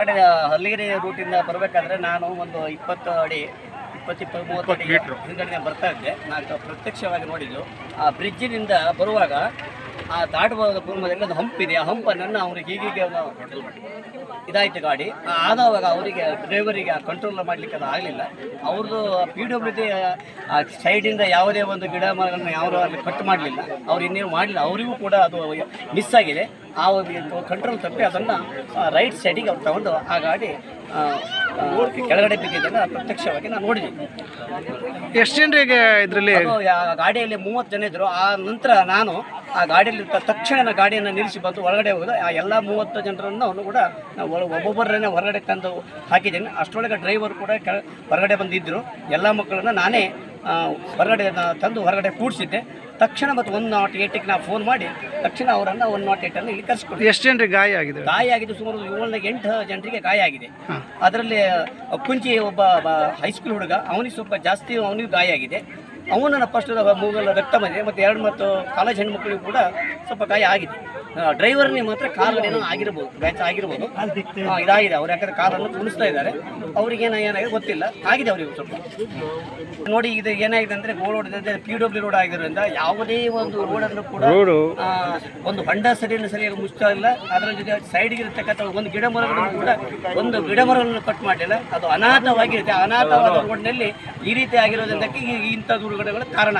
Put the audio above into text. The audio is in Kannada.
ಕಡೆ ಹಲ್ಲಿಗೆರೆ ರೂಟಿಂದ ಬರಬೇಕಾದ್ರೆ ನಾನು ಒಂದು ಇಪ್ಪತ್ತು ಅಡಿ ಇಪ್ಪತ್ತು ಇಪ್ಪತ್ತು ಮೂವತ್ತು ಅಡಿ ಹಿಂದ್ಗಡೆ ಬರ್ತಾ ಇದ್ದೆ. ನಾನು ಪ್ರತ್ಯಕ್ಷವಾಗಿ ನೋಡಿದ್ದು. ಆ ಬ್ರಿಡ್ಜಿನಿಂದ ಬರುವಾಗ ಆ ದಾಟಬಹುದಾದ ಪೂರ್ವದಲ್ಲಿ ಒಂದು ಹಂಪ್ ಇದೆ. ಆ ಹಂಪನ್ನು ಅವ್ರಿಗೆ ಹೀಗೀಗೆ ಇದಾಯಿತು ಗಾಡಿ. ಆ ಆದವಾಗ ಅವರಿಗೆ ಡ್ರೈವರಿಗೆ ಕಂಟ್ರೋಲ್ ಮಾಡಲಿಕ್ಕೆ ಅದು ಆಗಲಿಲ್ಲ. ಅವ್ರದ್ದು ಪಿ ಡಬ್ಲ್ಯೂ ಡಿ ಆ ಸೈಡಿಂದ ಯಾವುದೇ ಒಂದು ಗಿಡ ಮರಗಳನ್ನು ಯಾರು ಅಲ್ಲಿ ಕಟ್ ಮಾಡಲಿಲ್ಲ. ಅವ್ರು ಇನ್ನೇನು ಮಾಡಲಿಲ್ಲ. ಅವರಿಗೂ ಕೂಡ ಅದು ಮಿಸ್ ಆಗಿದೆ. ಆ ಕಂಟ್ರೋಲ್ ತಪ್ಪಿ ಅದನ್ನು ರೈಟ್ ಸೈಡಿಗೆ ಅವ್ರು ತಗೊಂಡು ಆ ಗಾಡಿ ಆ, ಆ, ಕೆಳಗಡೆ ಬಿದ್ದಿದ್ದನ್ನು ಪ್ರತ್ಯಕ್ಷವಾಗಿ ನಾನು ನೋಡಿದ್ದೀನಿ. ಎಷ್ಟು ಜನರಿಗೆ ಇದರಲ್ಲಿ? ಗಾಡಿಯಲ್ಲಿ ಮೂವತ್ತು ಜನ ಇದ್ದರು ಆ ನಂತರ ನಾನು ಆ ಗಾಡಿಯಲ್ಲಿ ತಕ್ಷಣ ನಾನು ಗಾಡಿಯನ್ನು ನಿಲ್ಲಿಸಿ ಬಂದು ಹೊರಗಡೆ ಹೋಗೋದು ಆ ಎಲ್ಲ ಮೂವತ್ತು ಜನರನ್ನು ಅವನು ಕೂಡ ನಾವು ಒಬ್ಬೊಬ್ಬರನ್ನೇ ಹೊರಗಡೆ ತಂದು ಹಾಕಿದ್ದೀನಿ. ಅಷ್ಟರೊಳಗೆ ಡ್ರೈವರ್ ಕೂಡ ಕೆಳ ಹೊರಗಡೆ ಬಂದಿದ್ದರು. ಎಲ್ಲ ಮಕ್ಕಳನ್ನು ನಾನೇ ಹೊರಗಡೆ ತಂದು ಹೊರಗಡೆ ಕೂಡಿಸಿದ್ದೆ. ತಕ್ಷಣ ಮತ್ತು ಒನ್ ನಾಟ್ ಏಟಿಗೆ ನಾವು ಫೋನ್ ಮಾಡಿ ತಕ್ಷಣ ಅವರನ್ನು ಒನ್ ನಾಟ್ ಏಟನ್ನು ಇಲ್ಲಿ ಕರೆಸ್ಕೊಡಿ. ಎಷ್ಟು ಜನರಿಗೆ ಗಾಯ ಆಗಿದೆ? ಗಾಯ ಆಗಿದೆ ಸುಮಾರು ಏಳನೇ ಎಂಟು ಜನರಿಗೆ ಗಾಯ ಆಗಿದೆ. ಅದರಲ್ಲಿ ಕುಂಚಿ ಒಬ್ಬ ಹೈಸ್ಕೂಲ್ ಹುಡುಗ ಅವನಿಗೆ ಸ್ವಲ್ಪ ಜಾಸ್ತಿ ಅವನಿಗೂ ಗಾಯ ಆಗಿದೆ. ಅವನನ್ನು ಫಸ್ಟ್ ಮೂಗಲ್ಲ ರಕ್ತ ಬಂದಿದೆ ಮತ್ತು ಎರಡು ಮತ್ತು ಕಾಲೇಜ್ ಹೆಣ್ಮಕ್ಳಿಗೂ ಕೂಡ ಸ್ವಲ್ಪ ಗಾಯ ಆಗಿದೆ. ಡ್ರೈವರ್ನಿಗೆ ಮಾತ್ರ ಕಾಲುಗಳೇನೋ ಆಗಿರ್ಬೋದು ಬ್ಯಾಚ್ ಆಗಿರ್ಬೋದು. ಇದಾಗಿದೆ ಅವ್ರು ಯಾಕಂದ್ರೆ ಕಾಲನ್ನು ತುಳಿಸ್ತಾ ಇದ್ದಾರೆ. ಅವ್ರಿಗೆ ಏನೋ ಏನಾಗಿದೆ ಗೊತ್ತಿಲ್ಲ. ಆಗಿದೆ ಅವ್ರಿಗೆ ಸ್ವಲ್ಪ. ನೋಡಿ ಇದು ಏನಾಗಿದೆ ಅಂದ್ರೆ ಗೋಲ್ ಹೊಡೆದ ಪಿ ಡಬ್ಲ್ಯೂ ರೋಡ್ ಆಗಿರೋದ್ರಿಂದ ಯಾವುದೇ ಒಂದು ರೋಡನ್ನು ಕೂಡ ಆ, ಒಂದು ಹೊಂಡ ಸರಿಯನ್ನು ಸರಿಯಾಗಿ ಮುಚ್ಚಾ ಇಲ್ಲ. ಅದರ ಜೊತೆ ಸೈಡ್ಗೆ ಇರತಕ್ಕಂಥ ಒಂದು ಗಿಡ ಮರಗಳನ್ನು ಕೂಡ ಒಂದು ಗಿಡ ಮರವನ್ನು ಕಟ್ ಮಾಡಿಲ್ಲ ಅದು ಅನಾಥವಾಗಿರುತ್ತೆ. ಅನಾಥವಾದ ರೋಡ್ನಲ್ಲಿ ಈ ರೀತಿ ಆಗಿರೋದ್ರಿಂದಕ್ಕೆ ಇಂಥ ದುರ್ಘಟನೆಗಳು ಕಾರಣ